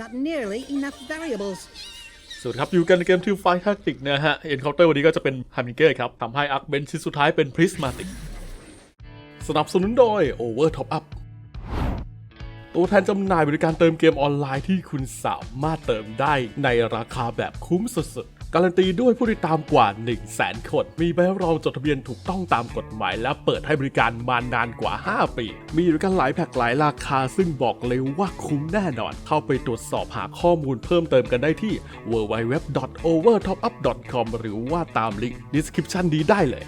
not nearly enough variables. สวัสดีครับ อยู่กันในเกมทิวไฟแทคติกนะฮะ เอ็นเคาน์เตอร์วันนี้ก็จะเป็นฮามิเกอร์ครับทำให้อาร์คเบนชิ้นสุดท้ายเป็นพริสมาติก สนับสนุนโดย Over Top Up ตัวแทนจำหน่ายบริการเติมเกมออนไลน์ที่คุณสามารถเติมได้ในราคาแบบคุ้มสุดๆ การันตีด้วยผู้ติดตามกว่า 1 0 0 0 0แสนคน มีใบรับรองจดทะเบียนถูกต้องตามกฎหมาย และเปิดให้บริการมานานกว่า 5 ปี มีบริการหลายแพ็กหลายราคา ซึ่งบอกเลยว่าคุ้มแน่นอน เข้าไปตรวจสอบหาข้อมูลเพิ่มเติมกันได้ที่ www.overtopup.com หรือว่าตามลิงก์ description นี้ได้เลย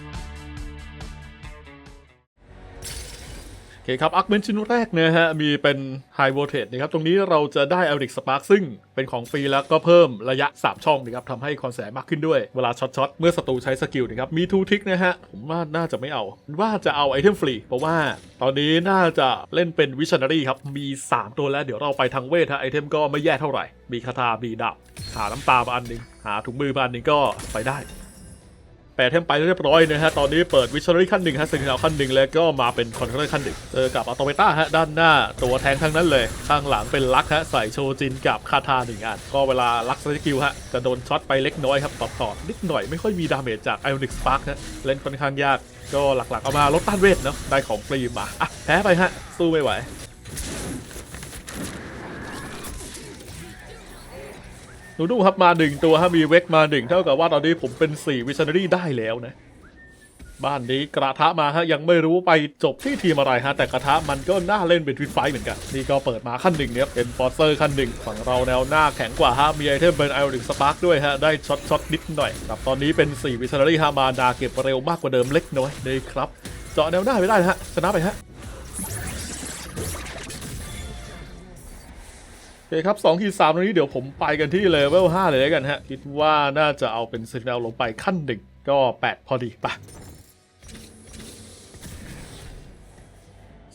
โอเคครับอักเมนชิ้นแรกนะฮะ มีเป็น High Voltage นะครับ ตรงนี้เราจะได้ e l i c Spark ซึ่งเป็นของฟรีแล้วก็เพิ่มระยะ 3 ช่องนะครับทำให้คอนแสมากขึ้นด้วย เวลาช็อตช็อตเมื่อศัตรูใช้สกิลนะครับ มีทูทิกนะฮะ ผมว่าน่าจะไม่เอา ว่าจะเอาไอเทมฟรี เพราะว่าตอนนี้น่าจะเล่นเป็นวิช i นารีครับ มี 3 ตัวแล้วเดี๋ยวเราไปทางเวทฮะไอเทมก็ไม่แย่เท่าไหร่ มีคาถามีดาบหาน้ำตามาอันหนึงหาถุงมือมาอันหนึงก็ไปได้ แปดเทมไปเรียบร้อยนะฮะ ตอนนี้เปิดวิช i นารีขั้นหนึ่งฮะเซนติเนลขั้นหนึ่งแล้วก็มาเป็นคอนเทนเนอร์ขั้นหนึ่งเจอกับอัตโตเมต้าฮะ ด้านหน้าตัวแทงทั้งนั้นเลย ข้างหลังเป็นลักฮะ ใส่โชจินกับคาทาหนึ่งอัน ก็เวลาลักสกิลฮะ จะโดนช็อตไปเล็กน้อยครับต่อต่อนิดหน่อยไม่ค่อยมีดาเมจจากไอออนิกสปาร์คฮะ เล่นค่อนข้างยาก ก็หลักๆเอามาลดต้านเวทเนาะ ได้ของฟรีมาอะแพ้ไปฮะ สู้ไม่ไหว นูดูครับมาหนึ่งตัวฮะมีเวกมาหนึ่งเท่ากับว่าตอนนี้ผมเป็น4วิช i นารีได้แล้วนะ บ้านนี้กระทะมาฮะยังไม่รู้ไปจบที่ทีมอะไรฮะแต่กระทะมันก็น่าเล่นเป็นทวิตไฟเหมือนกัน นี่ก็เปิดมาขั้นหนึ่งเนี่ยเป็นฟอร์เซอร์ขั้นหนึ่งฝั่งเราแนวหน้าแข็งกว่าฮะมีไอเทมเป็นไอออนิกสปาร์กด้วยฮะได้ช็อตช็อตนิดหน่อยครับตอนนี้เป็น4วิช i นารีฮะมาดาเก็บเร็วมากกว่าเดิมเล็กน้อยเลยครับเจาะแนวหน้าไปได้นะฮะชนะไปฮะ คครับ2ขีด3ตรงนี้เดี๋ยวผมไปกันที่เลเวล5เลยแล้วกันฮะ คิดว่าน่าจะเอาเป็นซินเนลลงไปขั้นหนึ่งก็8พอดีปะ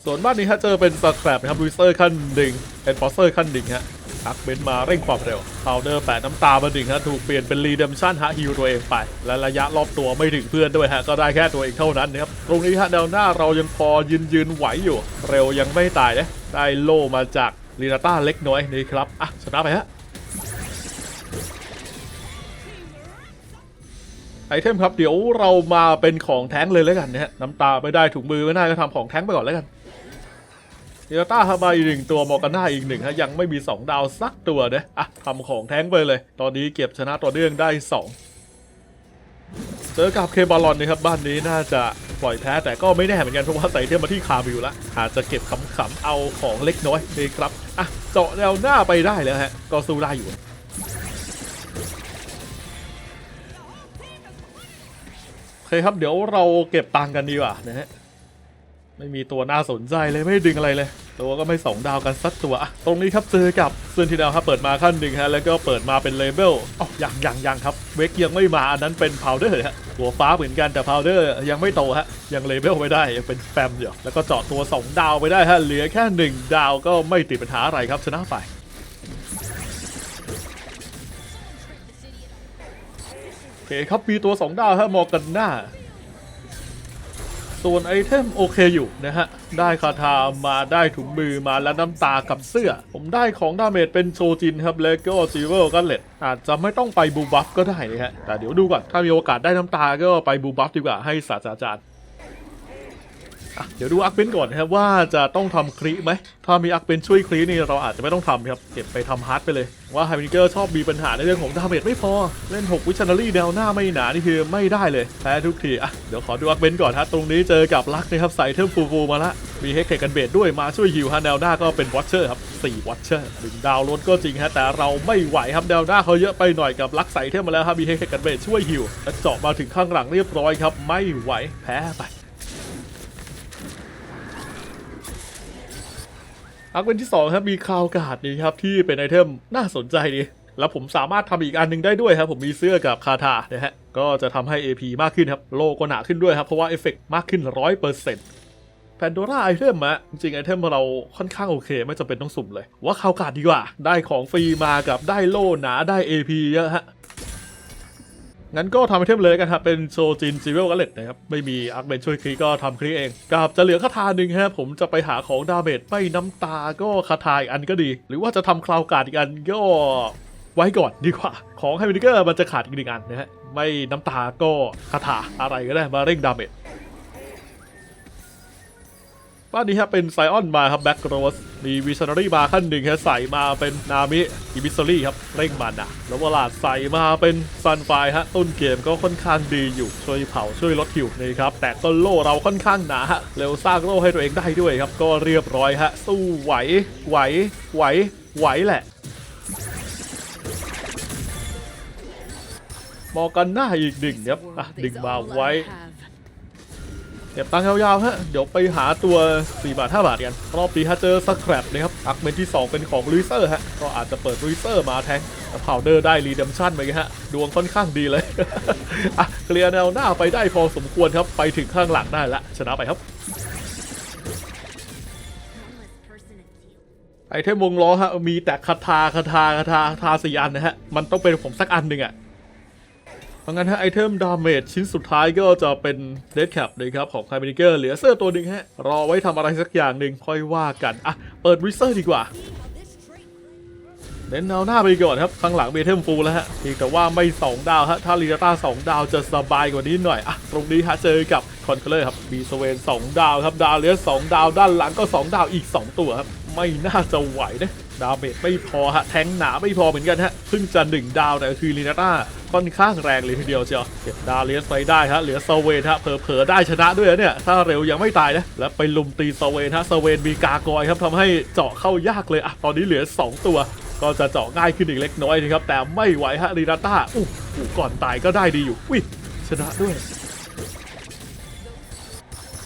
ส่วนบ้านนี้ฮะเจอเป็นสแครปนะครับลูเซอร์ขั้นหนึ่งเป็นฟอสเซอร์ขั้นหนึ่งฮะอักเบนมาเร่งความเร็วพาวเดอร์แปะน้ำตามาหนึ่งฮะถูกเปลี่ยนเป็นรีเดมชั่นฮะฮิวตัวเองไป และระยะรอบตัวไม่ถึงเพื่อนด้วยฮะก็ได้แค่ตัวเองเท่านั้นนะครับตรงนี้ฮะแนวหน้าเรายังพอยืนยืนไหวอยู่ เร็วยังไม่ตายนะได้โล่มาจาก ลีนาต้าเล็กน้อยนี่ครับ อะ ชนะไปฮะ ไอเทมครับ เดี๋ยวเรามาเป็นของแท้งเลยแล้วกันนะฮะ น้ำตาไม่ได้ถุงมือไม่ได้ก็ทำของแท้งไปก่อนแล้วกันลีนาต้าฮาบายอีกหนึ่งตัวมอร์กาน่าอีกหนึ่งฮะยังไม่มี 2 ดาวสักตัวนะอะทำของแท้งไปเลย ตอนนี้เก็บชนะต่อเนื่องได้ 2 เจอกับเคบาลอนนะครับบ้านนี้น่าจะปล่อยแพ้แต่ก็ไม่แน่เหมือนกันเพราะว่าใส่เทมมาที่คาบิวแล้วอาจจะเก็บขำๆเอาของเล็กน้อยนี่ครับ อะเจาะแนวหน้าไปได้แล้วฮะก็สู้ได้อยู่โอเคครับเดี๋ยวเราเก็บตังกันดีกว่านะฮะ ไม่มีตัวน่าสนใจเลยไม่ดึงอะไรเลย ตัวก็ไม่สองดาวกันสักตัวตรงนี้ครับเจอกับเซนติเนลครับเปิดมาขั้นหนึ่งฮะแล้วก็เปิดมาเป็นเลเบลอ๋อยังยังยังครับเวกยังไม่มาอันนั้นเป็นพาวเดอร์ฮะตัวฟ้าเหมือนกันแต่พาวเดอร์ยังไม่โตฮะยังเลเบลไม่ได้ยังเป็นแฟมอยู่แล้วก็เจาะตัว 2 ดาวไปได้ฮะเหลือแค่ 1 ดาวก็ไม่ติดปัญหาอะไรครับชนะไปโอเคครับมีตัว 2 ดาวฮะมอกันหน้า ส่วนไอเทมโอเคอยู่นะฮะ ได้คาถามาได้ถุงมือมาและน้ำตากับเสื้อ ผมได้ของดาเมจเป็นโชจินครับเลโก้ซีเวอร์กันเลตอาจจะไม่ต้องไปบูบัฟก็ได้นะฮะ แต่เดี๋ยวดูก่อน ถ้ามีโอกาสได้น้ำตาก็ไปบูบัฟดีกว่าให้ศาสตราจารย์ อะเดี๋ยวดูอักเป็นก่อนนะครับว่าจะต้องทำคลิไหมถ้ามีอักเป็นช่วยคลินี่เราอาจจะไม่ต้องทำครับเก็บไปทำฮาร์ดไปเลย ว่าไฮมิเกอร์ชอบมีปัญหาในเรื่องของดาเมจไม่พอ เล่น 6 วิช i นารีแนวหน้าไม่หนานี่คือไม่ได้เลยแพ้ทุกทีอะเดี๋ยวขอดูอักเบนก่อนฮะตรงนี้เจอกับลักนะครับใส่เทมฟูฟูมาละมีเฮกเทกันเบดด้วยมาช่วยฮิวฮะแนวหน้าก็เป็นวอชเชอร์ครับ4วอชเชอร์ถึงดาวล้นก็จริงฮะแต่เราไม่ไหวครับแนวหน้าเขาเยอะไปหน่อยกับลักใส่เทมมาแล้วครับมีเฮกเทกันเบดช่วยฮิวและเจาะมาถึงข้างหลังเรียบร้อยครับไม่ไหวแพ้ไป อักเป็นที่2ครับมีคาวการ์ดนี่ครับที่เป็นไอเทมน่าสนใจดีแล้วผมสามารถทำอีกอันหนึงได้ด้วยครับ ผมมีเสื้อกับคาถานะฮะก็จะทำให้ AP มากขึ้นครับ โลก็หนาขึ้นด้วยครับ เพราะว่าเอฟเฟกมากขึ้น 100%แพนโดร่าไอเทมอะจริงไอเทมเราค่อนข้างโอเค ไม่จำเป็นต้องสุ่มเลย ว่าคาวการ์ดดีกว่า ได้ของฟรีมากับได้โล่หนาได้ AP เยอะฮะ งั้นก็ทำไอเทมเลยกันครับ เป็นโซจินซีเวลกัลเล็ตนะครับ ไม่มีอาร์คเบนช่วยคลีก็ทำคลีเองกับจะเหลือคาถาหนึ่งฮะผมจะไปหาของดาเมจไม่น้ำตาก็คาถาอีกอันก็ดี หรือว่าจะทำคลาวการ์ดอีกอันก็ไว้ก่อนดีกว่า ของไฮมินิเกอร์มันจะขาดอีกหนึ่งอันนะฮะไม่น้ำตาก็คาถาอะไรก็ได้มาเร่งดาเมจ บ้านนี้ครับเป็นไซออนมาครับแบ็กโรสมีวิช i น n รี่มาขั้นหนึ่งครับใส่มาเป็นนามิอิบิสซอรี่ครับเร่งมันนะแล้วเวลาใส่มาเป็นซันไฟฮะต้นเกมก็ค่อนข้างดีอยู่ช่วยเผาช่วยลดหิวนะครับแต่ก็โล่เราค่อนข้างหนาฮะเร็วสร้างโล่ให้ตัวเองได้ด้วยครับ ก็เรียบร้อยฮะสู้ไหวไหวไหวไหวแหละมอกันหน้าอีกหนึ่งครับอะดึงมาไว้ ก็บตังค์ยาวๆฮะ เดี๋ยวไปหาตัว 4 บาท 5 บาทกัน รอบนี้ฮะเจอสแครปนะครับอักเมนที่ 2 เป็นของลุยเซอร์ฮะ ก็อาจจะเปิดลุยเซอร์มาแทงแต่พาวเดอร์ได้รีเดมชั่นไปฮะ ดวงค่อนข้างดีเลยอะเคลียร์แนวหน้าไปได้พอสมควรครับ ไปถึงข้างหลังได้ละชนะไปครับไอเทมวงล้อฮะมีแต่คาถาคาถาคาถาคาถาสี่อันนะฮะ มันต้องเป็นผมสักอันหนึ่งอะ ราะงั้นฮะไอเทมดาเมจชิ้นสุดท้ายก็จะเป็นเดดแคปนะครับของไคมินิเกอร์เหลือเสื้อตัวหนึ่งฮะ รอไว้ทำอะไรสักอย่างหนึ่งค่อยว่ากัน อะ เปิดวิเซอร์ดีกว่าเน้นแนวหน้าไปก่อนครับ ข้างหลังเบเทมฟูลแล้วฮะเพียงแต่ว่าไม่ 2 ดาวฮะ ถ้าลีดาต้า2ดาวจะสบายกว่านี้หน่อย อะ ตรงนี้ฮะ เจอกับคอนเคลอร์ครับมีสเวน2ดาวครับ ดาวเหลือ2ดาวด้านหลังก็ 2 ดาวอีก 2 ตัวครับ ไม่น่าจะไหวนะ ดาวเมจไม่พอฮะ แทงหนาไม่พอเหมือนกันฮะเพิ่งจะ1ดาวแต่คือลีนาต้าค่อนข้างแรงเลยทีเดียวเชียวเก็บดาวเลียสไปได้ฮะเหลือสเวนฮะเผลอๆได้ชนะด้วยเนี่ย ถ้าเร็วยังไม่ตายนะ แล้วไปลุมตีสเวนฮะสเวนมีกากอยครับทำให้เจาะเข้ายากเลยอะตอนนี้เหลือ 2 ตัว ก็จะเจาะง่ายขึ้นอีกเล็กน้อยนะครับแต่ไม่ไหวฮะลีนาต้าอู้ก่อนตายก็ได้ดีอยู่อุ้ยชนะด้วย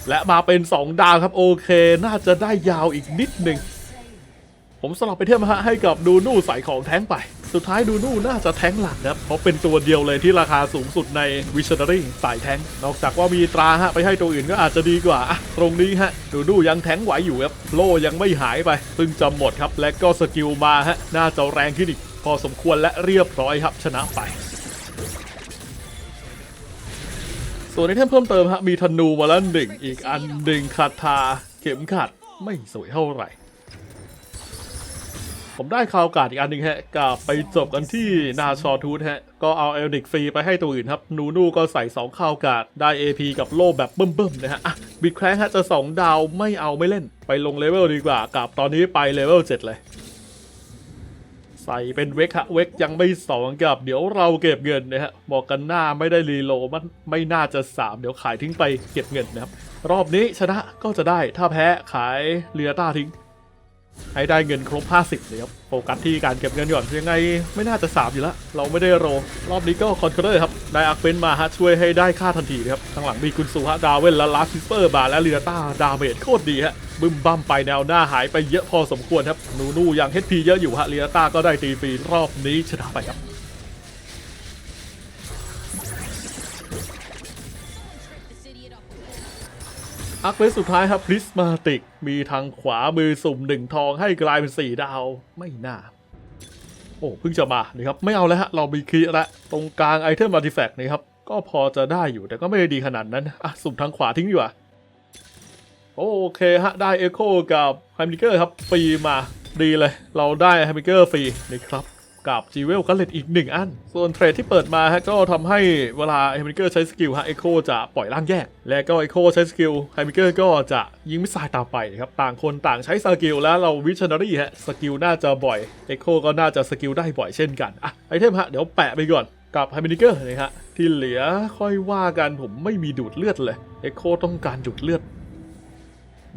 และมาเป็น 2 ดาวครับโอเค น่าจะได้ยาวอีกนิดหนึ่ง ผมสลับไปเทียมฮะให้กับดูนู่ใส่ของแท้งไป สุดท้ายดูนู่น่าจะแท้งหลักครับ เพราะเป็นตัวเดียวเลยที่ราคาสูงสุดในวิช i น n รี่สายแท้ง นอกจากว่ามีตราฮะไปให้ตัวอื่นก็อาจจะดีกว่า ตรงนี้ฮะดูนู่ยังแท้งไหวอยู่ครับ โลยังไม่หายไปเพิ่งจะหมดครับ และก็สกิลมาฮะน่าจะแรงขึ้นอีกพอสมควรและเรียบร้อยครับชนะไปส่วนในเทมเพิ่มเติมฮะมีธนูมาแล้วหนึ่งอีกอันหนึ่งคาถาเข็มขัดไม่สวยเท่าไหร่ ผมได้คาวการ์ดอีกอันหนึ่งฮะกับไปจบกันที่นาชอทูธฮะ ก็เอาเอลดิกฟรีไปให้ตัวอื่นครับ นูนูก็ใส่2คาวการ์ดได้ AP กับโล่แบบเบิ่มๆนะฮะบิดแคร์ฮะจะ 2 ดาวไม่เอาไม่เล่น ไปลงเลเวลดีกว่ากับตอนนี้ไปเลเวล7เลย ใส่เป็นเวกฮะเวกยังไม่สองกับ เดี๋ยวเราเก็บเงินนะฮะบอกกันหน้าไม่ได้รีโลมันไม่น่าจะ 3 เดี๋ยวขายทิ้งไปเก็บเงินนะครับรอบนี้ชนะก็จะได้ถ้าแพ้ขายเรียต้าทิ้ง ให้ได้เงินครบ 50เลยครับโฟกัสที่การเก็บเงินก่อนยังไงไม่น่าจะ3อยู่แล้วเราไม่ได้โรรอบนี้ก็คอนเคอร์ครับได้อาร์เฟนมาฮะช่วยให้ได้ค่าทันทีนะครับข้างหลังมีกุนซูฮะดาวเวนและลาฟิสเปอร์บาและเรียต้าดาเมจโคตรดีฮะบึ้มบั้มไปแนวหน้าหายไปเยอะพอสมควรครับนูนูยังเฮดพีเยอะอยู่ฮะเรียต้าก็ได้ตีฟรีรอบนี้ชนะไปครับอักเวสสุดท้ายครับพริสมาติก มีทางขวามือสุ่มหนึ่งทองให้กลายเป็นสี่ดาวไม่น่า โอ้เพิ่งจะมานะครับ ไม่เอาแล้วฮะ เรามีคีละตรงกลางไอเทมอาร์ติแฟกต์นะครับ ก็พอจะได้อยู่แต่ก็ไม่ได้ดีขนาดนั้น อะ สุ่มทางขวาทิ้งดีกว่า โอเคฮะ ได้เอโคกับไฮมิเกอร์ครับฟรีมาดีเลย เราได้ไฮมิเกอร์ฟรีนะครับ กับจีเวลกัลเลตอีกหนึ่งอัน ส่วนเทรดที่เปิดมาฮะก็ทำให้เวลาไฮมิเกอร์ใช้สกิลฮะเอโคจะปล่อยร่างแยก และก็เอโคใช้สกิลไฮมิเกอร์ก็จะยิงมิสไซล์ตามไปนะครับต่างคนต่างใช้สกิลแล้วเราวิชน n รี่ฮะสกิลน่าจะบ่อยเอโคก็น่าจะสกิลได้บ่อยเช่นกันอะไอเทมฮะเดี๋ยวแปะไปก่อนกับไฮมิเกอร์นะฮะที่เหลือค่อยว่ากันผมไม่มีดูดเลือดเลยเอโคต้องการดูดเลือด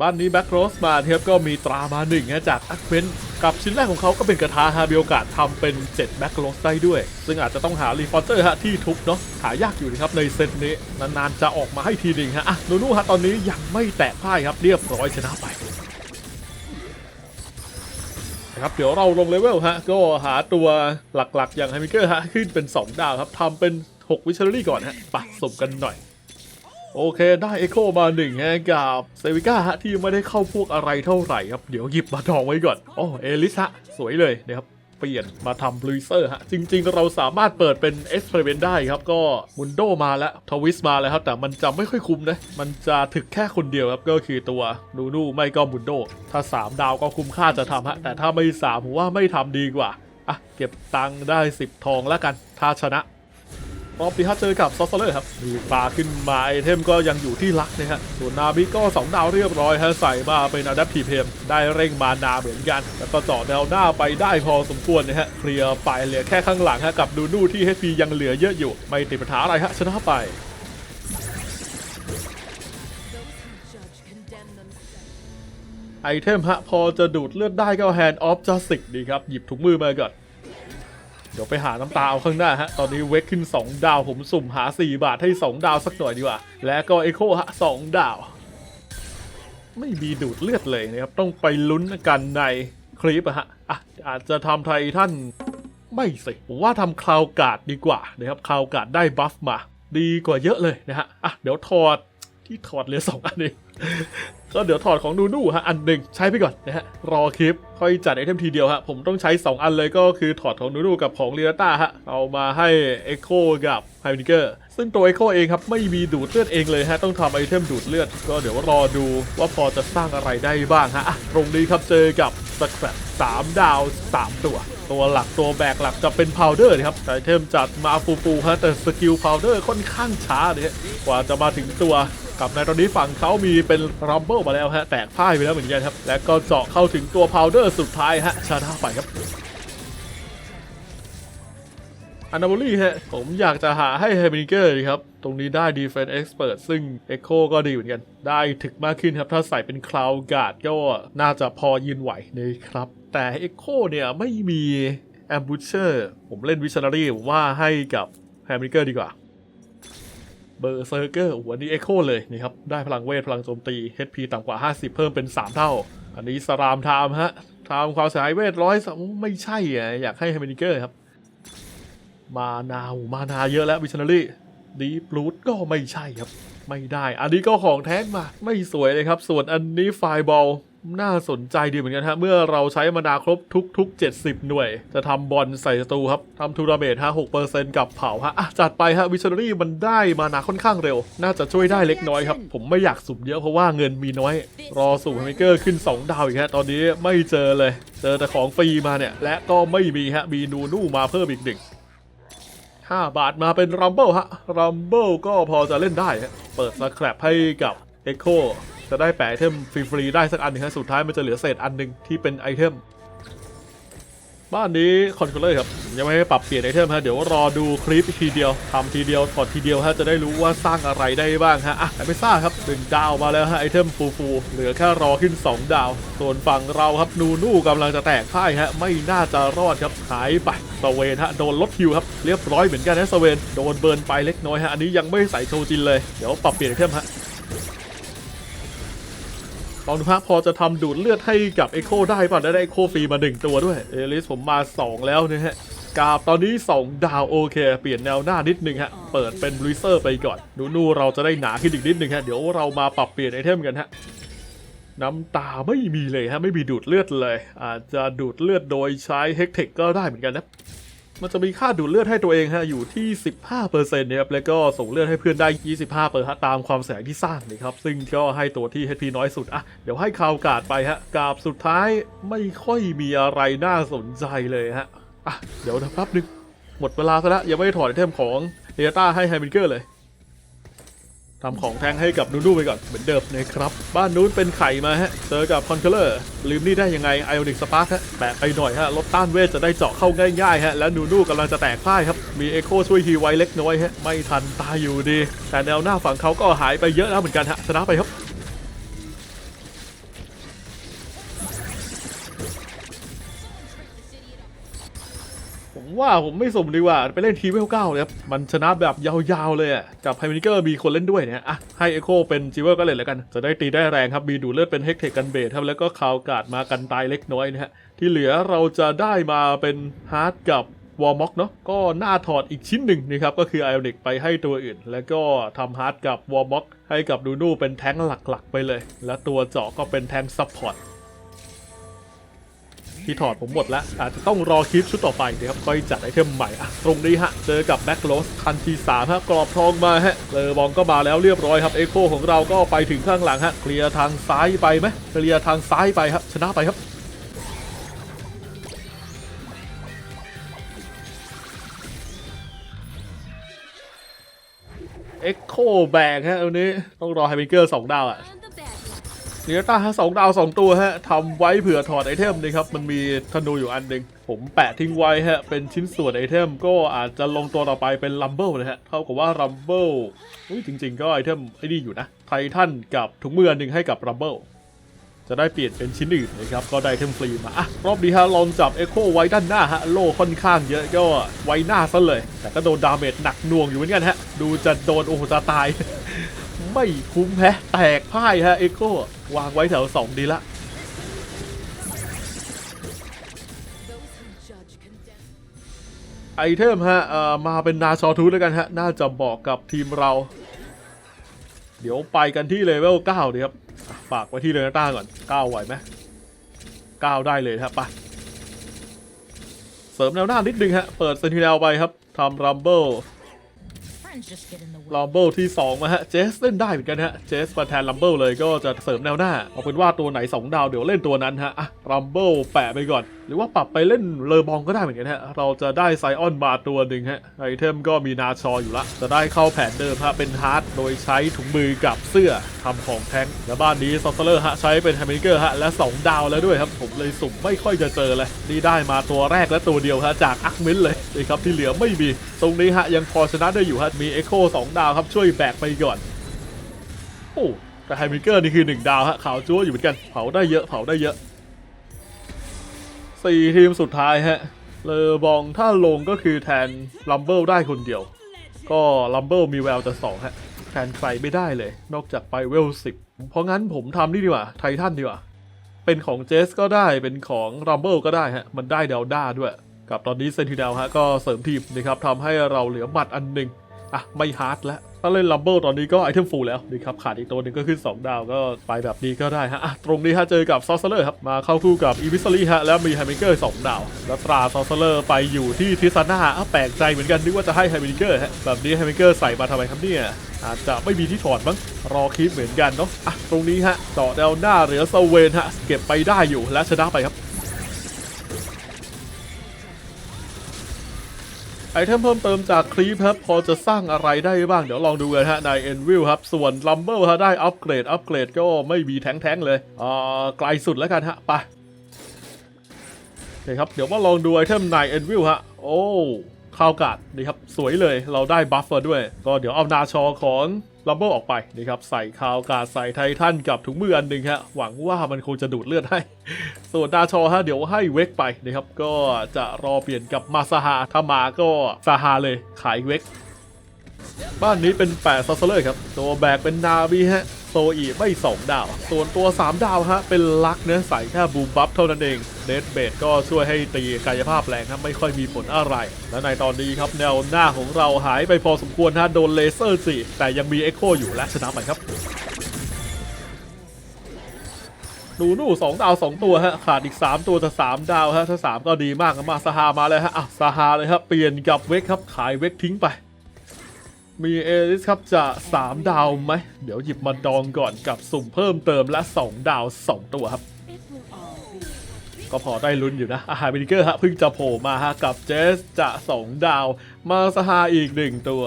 บ้านนี้แบ็คโรสมาครับก็มีตรามาหนึ่งฮะจากอัคเวนกับชิ้นแรกของเขาก็เป็นกระทาฮะมีโอกาสทำเป็น7แบ็คโรสได้ด้วย ซึ่งอาจจะต้องหารีฟอร์เตอร์ฮะที่ทุบเนาะหายากอยู่นะครับในเซตนี้ นานๆจะออกมาให้ทีหนึ่งฮะอะนูนูฮะตอนนี้ยังไม่แตะพ่ายครับเรียบร้อยชนะไปนะครับเดี๋ยวเราลงเลเวลฮะก็หาตัวหลักๆ อย่างไฮมิเกอร์ฮะขึ้นเป็น 2 ดาวครับทำเป็น 6 วิช a รี่ก่อนฮะไปสมกันหน่อย โอเคได้เอโคมาหนึ่งฮะกับเซวิก้าฮะที่ไม่ได้เข้าพวกอะไรเท่าไหร่ครับ เดี๋ยวหยิบมาดองไว้ก่อนอ๋อเอลิสฮะสวยเลยนะครับฟปลี่ยนมาทำบลูเซอร์ฮะ จริงๆ เราสามารถเปิดเป็นเอ็กซ์เพร์เมนได้ครับ ก็มุนโดมาแล้วทวิสมาแล้วครับ แต่มันจะไม่ค่อยคุ้มนะ มันจะถึกแค่คนเดียวครับ ก็คือตัวนูนูไม่ก็มุนโด ถ้า 3 ดาวก็คุ้มค่าจะทำฮะ แต่ถ้าไม่3ผมว่าไม่ทำดีกว่า อะ เก็บตังค์ได้ 10 ทองแล้วกัน ถ้าชนะ รอบที่ห้าเจอกับซอสเซอร์ครับปาขึ้นมาไอเทมก็ยังอยู่ที่ลักนะฮะส่วนนาบิก็ 2 ดาวเรียบร้อยฮะใส่มาเป็นอะดัพทีเพมได้เร่งมานาเหมือนกัน แล้วก็เจาะแนวหน้าไปได้พอสมควรนะฮะเคลียร์ไปเหลือแค่ข้างหลังฮะกับดูนู่ที่ HP ยังเหลือเยอะอยู่ ไม่ติดปัญหาอะไรฮะชนะไปไอเทมฮะพอจะดูดเลือดได้ก็ Hand of Justice ดีครับ หยิบถุงมือมาก่อน เดี๋ยวไปหาน้ำตาเอาข้างหน้าฮะ ตอนนี้เวกขึ้น 2 ดาวผมสุ่มหา 4 บาทให้ 2 ดาวสักหน่อยดีกว่า และก็เอโคฮะ2ดาว ไม่มีดูดเลือดเลยนะครับ ต้องไปลุ้นกันในคลิปอะฮะอะอาจจะทำไททันไม่สิผมว่าทำคลาวกาดดีกว่านะครับคลาวกาดได้บัฟมา ดีกว่าเยอะเลยนะฮะอะเดี๋ยวถอดที่ถอดเหลือสองอันเอง ก็เดี๋ยวถอดของนูนูฮะอันหนึ่งใช้ไปก่อนนะฮะรอคลิปค่อยจัดไอเทมทีเดียวฮะผมต้องใช้ 2 อันเลยก็คือถอดของนูนูกับของเรียต้าฮะเอามาให้เอ็กโคกับไฮมิเกอร์ซึ่งตัวเอ็กโคเองครับไม่มีดูดเลือดเองเลยฮะต้องทำไอเทมดูดเลือด ก็เดี๋ยวรอดูว่าพอจะสร้างอะไรได้บ้างฮะตรงนี้ครับเจอกับสแครปสามดาว3ตัว ตัวหลักตัวแบกหลักจะเป็นพาวเดอร์นะครับไอเทมจัดมาฟูฟูๆฮะแต่สกิลพาวเดอร์ค่อนข้างช้าเนี่ยกว่าจะมาถึงตัว กับในตอนนี้ฝั่งเขามีเป็นรัมเบิลมาแล้วฮะแตกพ่ายไปแล้วเหมือนกันครับ และก็เจาะเข้าถึงตัวพาวเดอร์สุดท้ายฮะชนะไปครับอันนาบลี่ฮะผมอยากจะหาให้เฮมิเกอร์ครับ ตรงนี้ได้ Defense Expert ซึ่ง Echo ก็ดีเหมือนกัน ได้ถึกมากขึ้นครับ ถ้าใส่เป็น Cloud Guard ก็น่าจะพอยืนไหวนะครับ แต่ Echo เนี่ยไม่มี Ambusher ผมเล่น Visionary ผมว่าให้กับแฮมิเกอร์ดีกว่า บอร์เซอร์เกอร์วันนี้เอ็กโคเลยนี่ครับ ได้พลังเวท พลังโจมตี HP ต่ำกว่า 50 เพิ่มเป็น 3 เท่า อันนี้สรามไทม์ฮะไทม์ความเสียหายเวทร้อยไม่ใช่อะอยากให้เฮมินิเกอร์ครับ มานาโอ้มานาเยอะแล้ววิชนารีดีบลูดก็ไม่ใช่ครับ ไม่ได้ อันนี้ก็ของแท้งมา ไม่สวยเลยครับ ส่วนอันนี้ไฟบอล น่าสนใจดีเหมือนกันฮะ เมื่อเราใช้มานาครบทุก ๆ 70 หน่วย จะทำบอลใส่ศัตรูครับทำทูราเมทฮะ6%กับเผาฮะจัดไปฮะวิชนารีมันได้มานาค่อนข้างเร็ว น่าจะช่วยได้เล็กน้อยครับ ผมไม่อยากสุ่มเยอะเพราะว่าเงินมีน้อย รอสุ่มเมเกอร์ขึ้น 2 ดาวอีกฮะตอนนี้ไม่เจอเลย เจอแต่ของฟรีมาเนี่ย และก็ไม่มีฮะมีนูนูมาเพิ่มอีกหนึ่ง5บาทมาเป็นรัมเบิลฮะรัมเบิลก็พอจะเล่นได้ฮะเปิดสแครปให้กับ Echo จะได้แปะไอเทมฟรีๆได้สักอันหนึงฮะสุดท้ายมันจะเหลือเศษอันหนึ่งที่เป็นไอเทม บ้านนี้คอนโทรลเลอร์ครับยังไม่ให้ปรับเปลี่ยนไอเทมฮะเดี๋ยวรอดูคลิปทีเดียวทำทีเดียวถอดทีเดียวฮะจะได้รู้ว่าสร้างอะไรได้บ้างฮะอะแต่ไม่ทราบครับหนึ่งดาวมาแล้วฮะไอเทมฟูฟูเหลือแค่รอขึ้น 2 ดาว ส่วนฝั่งเราครับนูนูกำลังจะแตกพ่ายฮะไม่น่าจะรอดครับหายไปสเวนฮะโดนลดคิวครับเรียบร้อยเหมือนกันนะสเวนโดนเบิร์นไปเล็กน้อยฮะอันนี้ยังไม่ใส่โชจินเลยเดี๋ยวปรับเปลี่ยนไอเทมฮะ ลองดูฮะพอจะทำดูดเลือดให้กับเอ็โคได้ป่ะได้ได้เอ็โคฟรีมา1ตัวด้วยเอลิสผมมา 2 แล้วนะฮะกาบตอนนี้ 2 ดาวโอเค เปลี่ยนแนวหน้านิดนึงฮะ เปิดเป็นบริเซอร์ไปก่อนดูนูเราจะได้หนาขึ้นอีกนิดนึงฮะ เดี๋ยวเรามาปรับเปลี่ยนไอเทมกันฮะ น้ำตาไม่มีเลยฮะ ไม่มีดูดเลือดเลย อาจจะดูดเลือดโดยใช้เฮกเทคก็ได้เหมือนกันนะ มันจะมีค่าดูดเลือดให้ตัวเองฮะอยู่ที่ 15%นะครับแล้วก็ส่งเลือดให้เพื่อนได้ 25เปอร์ฮะตามความแสงที่สร้างนะครับซึ่งก็ให้ตัวที่ HP น้อยสุดอะเดี๋ยวให้ข่าวกาดไปฮะกาบสุดท้ายไม่ค่อยมีอะไรน่าสนใจเลยฮะอะเดี๋ยวนะแป๊บนึงหมดเวลาซะแล้วยังไม่ได้ถอดไอเทมของเอต้าให้ไฮมิเกอร์เลย ทำของแทงให้กับนูนูไปก่อนเหมือนเดิมนะครับ บ้านนู้นเป็นไข่มาฮะ เจอกับคอนเคอร์ ลืมนี่ได้ยังไงไอออนิกสปาร์คฮะแปะไปหน่อยฮะลดต้านเวทจะได้เจาะเข้าง่ายๆฮะ แล้วนูนูกำลังจะแตกพ่ายครับ มีเอโคช่วยฮีไว้เล็กน้อยฮะ ไม่ทันตายอยู่ดี แต่แนวหน้าฝั่งเขาก็หายไปเยอะแล้วเหมือนกันฮะชนะไปครับ ว่าผมไม่สมดีกว่า ไปเล่นทีเวลเก้าเลยครับ มันชนะแบบยาวๆเลยอะกับไฮมินิเกอร์มีคนเล่นด้วยเนี่ยอะให้เอโคเป็นจิเวลก็เลยแล้วกัน จะได้ตีได้แรงครับ มีดูเลือดเป็นเฮกเทคกันเบทครับ แล้วก็คาวกาดมากันตายเล็กน้อยนะฮะ ที่เหลือเราจะได้มาเป็นฮาร์ดกับวอร์ม็อกเนาะก็น่าถอดอีกชิ้นหนึ่งนะครับ ก็คือไอออนิกไปให้ตัวอื่น แล้วก็ทำฮาร์ดกับวอร์ม็อกให้กับดูนูเป็นแท้งหลักๆ ไปเลย และตัวเจาะก็เป็นแท้งซัพพอร์ต ที่ถอดผมหมดแล้วอาจจะต้องรอคลิปชุดต่อไปนะครับค่อยจัดไอเทมใหม่อะตรงนี้ฮะเจอกับแบ็คโรสคันทีสามฮะกรอบทองมาฮะเลอบองก็มาแล้วเรียบร้อยครับเอโคของเราก็ไปถึงข้างหลังฮะเคลียร์ทางซ้ายไปไหมเคลียร์ทางซ้ายไปครับชนะไปครับเอ็กโคแบกฮะวันนี้ต้องรอไฮเบเกอร์สองดาวอะ เนียต้าสองดาวสองตัวฮะทำไว้เผื่อถอดไอเทมนะครับ มันมีธนูอยู่อันหนึ่งผมแปะทิ้งไว้ฮะ เป็นชิ้นส่วนไอเทม ก็อาจจะลงตัวต่อไปเป็นลัมเบิลนะฮะ เท่ากับว่าลัมเบิลอุ้ยจริง ๆ ก็ไอเทมไอ้นี่อยู่นะ ไททันกับถุงมืออันหนึ่งให้กับลัมเบิลจะได้เปลี่ยนเป็นชิ้นอื่นนะครับ ก็ได้ไอเทมฟรีมาอะรอบนี้ฮะลองจับเอ็กโคไว้ด้านหน้าฮะ โล่ค่อนข้างเยอะก็ไว้หน้าซะเลย แต่ก็โดนดาเมจหนักหน่วงอยู่เหมือนกันฮะ ดูจะโดนโอ้โหจะตาย ไม่คุ้มแฮะ แตกพ่ายฮะเอ็กโควางไว้แถวสองดีละ ไอเทมฮะมาเป็นนาชอทูแล้วกันฮะ น่าจะบอกกับทีมเรา เดี๋ยวไปกันที่เลเวล9ดีครับ ฝากไว้ที่เลนต้าก่อน 9 ไหวไหม9ได้เลยครับไปเสริมแนวหน้านิดนึงฮะ เปิดเซนติเนลไปครับทำรัมเบิล ลัมเบิลที่2มาฮะ เจสเล่นได้เหมือนกันฮะ เจสมาแทนลัมเบิลเลยก็จะเสริมแนวหน้า เอาเป็นว่าตัวไหน 2 ดาวเดี๋ยวเล่นตัวนั้นฮะอะลัมเบิลแปะไปก่อน หรือว่าปรับไปเล่นเลอบองก็ได้เหมือนกันฮะ เราจะได้ไซออนมาตัวหนึ่งฮะ ไอเทมก็มีนาชออยู่ละ จะได้เข้าแผนเดิมฮะ เป็นฮาร์ดโดยใช้ถุงมือกับเสื้อทำของแท้งและบ้านนี้ซอสเลอร์ฮะ ใช้เป็นแฮมเบอร์เกอร์ฮะ และ 2 ดาวแล้วด้วยครับ ผมเลยสุ่มไม่ค่อยจะเจอเลย นี่ได้มาตัวแรกและตัวเดียวฮะ จากอักมินเลยนะครับที่เหลือไม่มี ตรงนี้ฮะยังพอชนะได้อยู่ฮะ มีเอ็กโคสองดาวครับช่วยแบกไปก่อน โอ้แต่ไฮมิเกอร์นี่คือ 1 ดาวฮะขาวจั๊วอยู่เหมือนกันเผาได้เยอะเผาได้เยอะ สี่ทีมสุดท้ายฮะ เลอบองถ้าลงก็คือแทนลัมเบิลได้คนเดียว ก็ลัมเบิลมีแววจะสองฮะ แทนใครไม่ได้เลย นอกจากไปเวลสิบเพราะงั้นผมทำนี่ดีกว่า ไททันดีกว่า เป็นของเจสก็ได้เป็นของรัมเบิลก็ได้ฮะ มันได้เดลด้าด้วย กับตอนนี้เซนติเนลฮะก็เสริมทีมนะครับทำให้เราเหลือหมัดอันหนึ่งอะไม่ฮาร์ดแล้ว ถ้าเล่นลัมเบิลตอนนี้ก็ไอเทมฟูลแล้วนะครับขาดอีกตัวหนึ่งก็ขึ้น 2 ดาวก็ไปแบบนี้ก็ได้ฮะตรงนี้ฮะเจอกับซอสเลอร์ครับมาเข้าคู่กับอีวิสลี่ฮะแล้วมีไฮมิเกอร์2ดาว แล้วตราซอสเลอร์ไปอยู่ที่ทิซาน่าอะแปลกใจเหมือนกันนึกว่าจะให้ไฮมิเกอร์ฮะแบบนี้ไฮมิเกอร์ใส่มาทำไมครับเนี่ยอาจจะไม่มีที่ถอดมั้งรอคลิปเหมือนกันเนาะอะตรงนี้ฮะเจาะแนวหน้าเหลือสเวนฮะเก็บไปได้อยู่และชนะไปครับ ไอเทมเพิ่มเติมจากคลีปครับ พอจะสร้างอะไรได้บ้าง เดี๋ยวลองดูกันฮะในเอ็นวิลครับ ส่วนลัมเบิลฮะได้อัปเกรด อัปเกรดก็ไม่มีแท้งๆเลยอ่าไกลสุดแล้วกันฮะไปโอเคครับ เดี๋ยวมาลองดูไอเทมในเอ็นวิลฮะ โอ้ข้าวกาดนี่ครับ สวยเลยเราได้บัฟเฟอร์ด้วย ก็เดี๋ยวเอานาชอของ ลัมเบิลออกไปนะครับใส่คาวกาใส่ไททันกับถุงมืออันหนึ่งฮะหวังว่ามันคงจะดูดเลือดให้ ส่วนดาชอฮะเดี๋ยวให้เวกไปนะครับก็จะรอเปลี่ยนกับมาซาฮาถ้ามาก็ซาฮาเลยขายเวกบ้านนี้เป็นแปดซัสเลอร์ครับตัวแบกเป็นนาบีฮะ ซอีไม่ 2 ดาว ส่วนตัว 3 ดาวฮะ เป็นลักเนื้อใสแค่บูมบัฟเท่านั้นเองเดดเบดก็ช่วยให้ตีกายภาพแรงครับไม่ค่อยมีผลอะไร และในตอนนี้ครับแนวหน้าของเราหายไปพอสมควรฮะโดนเลเซอร์สิแต่ยังมีเอ็กโคอยู่และชนะไปครับดูนู่สองดาวสองตัวฮะขาดอีก3ตัวจะ3ดาวฮะถ้า3ก็ดีมากมาซาฮามาเลยฮะอะซาฮาเลยครับเปลี่ยนกับเวกครับขายเวกทิ้งไป มีเอลิสครับจะ 3 ดาวไหม เดี๋ยวหยิบมาดองก่อนกับสุ่มเพิ่มเติมและ 2 ดาว 2 ตัวครับ ก็พอได้ลุ้นอยู่นะ อาหารเบริเกอร์ฮะเพิ่งจะโผล่มาฮะกับเจสจะ 2 ดาว มาสฮาอีก 1 ตัว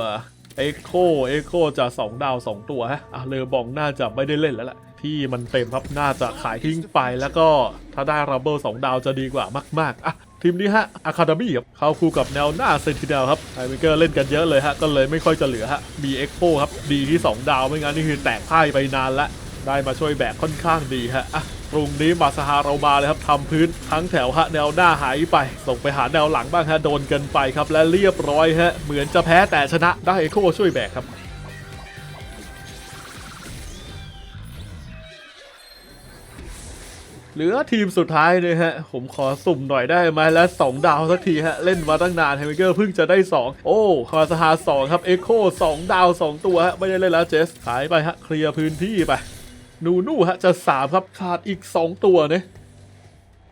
เอ็กโคเอ็กโคจะ 2 ดาว 2 ตัวฮะอะเลอบองน่าจะไม่ได้เล่นแล้วแหละที่มันเต็มครับน่าจะขายทิ้งไปแล้วก็ถ้าได้รับเบิล2ดาวจะดีกว่ามาก ๆ อะ ทีมนี้ฮะอะคาเดมี่ครับเข้าคู่กับแนวหน้าเซนติเนลครับไฮเบเกอร์เล่นกันเยอะเลยฮะ ก็เลยไม่ค่อยจะเหลือฮะ มีเอ็กโคครับ ดีที่ 2 ดาวไม่งั้นนี่คือแตกพ่ายไปนานละ ได้มาช่วยแบกค่อนข้างดีฮะอะตรงนี้มาสฮาเรามาเลยครับทำพื้นทั้งแถวฮะแนวหน้าหายไป ส่งไปหาแนวหลังบ้างฮะโดนกินไปครับและเรียบร้อยฮะเหมือนจะแพ้แต่ชนะได้เอโคช่วยแบกครับ เหลือทีมสุดท้ายเลยฮะ ผมขอสุ่มหน่อยได้ไหมและ 2 ดาวสักทีฮะ เล่นมาตั้งนานแฮเมเกอร์เพิ่งจะได้ 2 โอ้คาสฮา2ครับเอ็กโค2ดาว 2 ตัวฮะ ไม่ได้เล่นแล้วเจสหายไปฮะ เคลียร์พื้นที่ไปนูนูฮะจะ 3 ครับขาดอีก 2 ตัวเนี่ย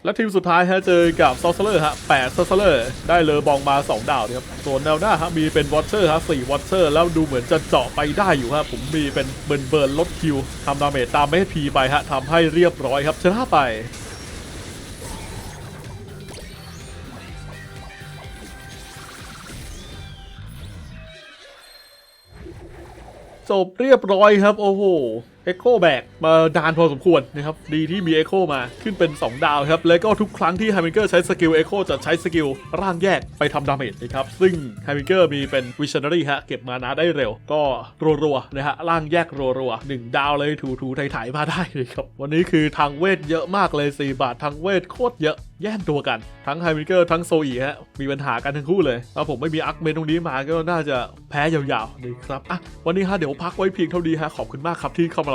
และทีมสุดท้ายฮะเจอกับซอสเซอร์ฮะแปดซอสเซอร์ได้เลอบองมา 2 ดาวนะครับส่วนแนวหน้าฮะมีเป็นวอตเชอร์ฮะสี่วอตเชอร์แล้วดูเหมือนจะเจาะไปได้อยู่ฮะผมมีเป็นเบิร์นเบิร์นลดคิวทำดาเมจตามไม่พีไปฮะทำให้เรียบร้อยครับชนะไปจบเรียบร้อยครับ โอ้โห เอ็กโคแบกมานานพอสมควรนะครับ ดีที่มีเอ็กโคมาขึ้นเป็น 2 ดาวครับ แล้วก็ทุกครั้งที่ไฮมิเกอร์ใช้สกิลเอ็กโคจะใช้สกิลร่างแยกไปทำดาเมจนะครับ ซึ่งไฮมิเกอร์มีเป็นวิชันนารีฮะ เก็บมานาได้เร็ว ก็รัวๆนะฮะ ร่างแยกรัวๆหนึ่งดาวเลยถูๆไถ่ๆมาได้เลยครับ วันนี้คือทางเวทเยอะมากเลย 4 บาททางเวทโคตรเยอะแย่งตัวกัน ทั้งไฮมิเกอร์ทั้งโซอีฮะ มีปัญหากันทั้งคู่เลยถ้าผมไม่มีอักเมนตรงนี้มาก็น่าจะแพ้ยาวๆนะครับอะวันนี้ฮะเดี๋ยวพักไว้เพียงเท่านี้ฮะขอบคุณมากครับที่เข้ามา